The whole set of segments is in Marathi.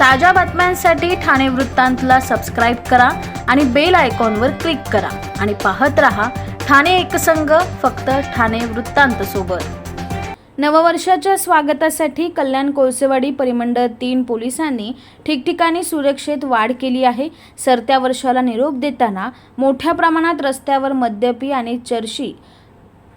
ताज्या बातम्यांसाठी ठाणे वृत्तांतला सबस्क्राईब करा आणि बेल आयकॉनवर क्लिक करा. आणि पाहत रहा ठाणे एकसंघ फक्त ठाणे वृत्तांत सोबत. नववर्षाच्या स्वागतासाठी कल्याण कोळसेवाडी परिमंडळ तीन पोलिसांनी ठिकठिकाणी सुरक्षेत वाढ केली आहे. सरत्या वर्षाला निरोप देताना मोठ्या प्रमाणात रस्त्यावर मद्यपी आणि चर्शी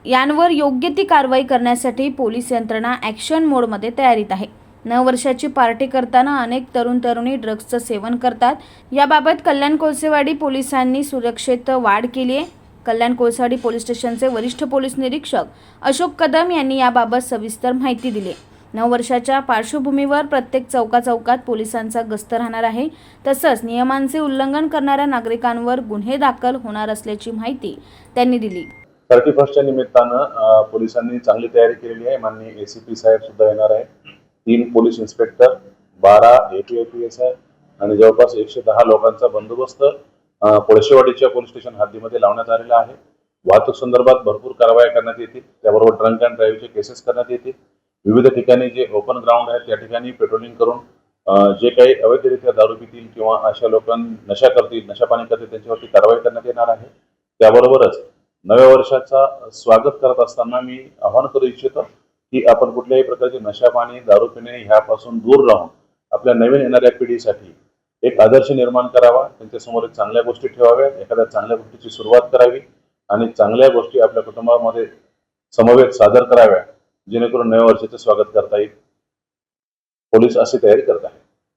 यांवर योग्य ती कारवाई करण्यासाठी पोलीस यंत्रणा ॲक्शन मोडमध्ये तयारीत आहे. नववर्षाची पार्टी करताना अनेक तरुण तरुणी ड्रग्जचं सेवन करतात. याबाबत कल्याण कोळसेवाडी पोलिसांनी सुरक्षेत वाढ केली आहे. कल्याण कोळसेवाडी पोलीस स्टेशनचे वरिष्ठ पोलीस निरीक्षक अशोक कदम यांनी याबाबत सविस्तर माहिती दिली नववर्षाच्या पार्श्वभूमीवर प्रत्येक चौका चौकात पोलिसांचा गस्त राहणार आहे. तसंच नियमांचे उल्लंघन करणाऱ्या नागरिकांवर गुन्हे दाखल होणार असल्याची माहिती त्यांनी दिली. थर्टी फर्स्टच्या निमित्तानं पोलिसांनी चांगली तयारी केलेली आहे. माननीय एसीपी साहेब सुद्धा येणार आहे तीन पोलीस इन्स्पेक्टर बारा A P A P S आहे आणि जवळपास एकशे दहा लोकांचा बंदोबस्त अ, कोळशेवाडीच्या पोलीस स्टेशन हद्दीमध्ये लावण्यात आलेला आहे. वाहतूक संदर्भात भरपूर कारवाया करण्यात येतील. त्याबरोबर ड्रंक अँड ड्राईव्हचे केसेस करण्यात येतील. विविध ठिकाणी जे ओपन ग्राउंड आहे त्या ठिकाणी पेट्रोलिंग करून जे काही अवैधरित्या दारू पितील किंवा अशा लोकांना नशा करतील नशापाणी करतील त्यांच्यावरती कारवाई करण्यात येणार आहे. त्याबरोबरच नव्या वर्षाचा स्वागत करत असताना मी आवाहन करू इच्छितो की आपण कुठल्याही प्रकारचे नशापाणी दारू पिणे ह्यापासून दूर राहून आपल्या नवीन येणाऱ्या पिढीसाठी एक आदर्श निर्माण करावा त्यांच्यासमोर एक चांगल्या गोष्टी ठेवाव्यात एखाद्या चांगल्या गोष्टीची सुरुवात करावी आणि चांगल्या गोष्टी आपल्या कुटुंबामध्ये समवेत सादर कराव्या जेणेकरून नव्या वर्षाचे स्वागत करता येईल. पोलीस अशी तयारी करत आहेत.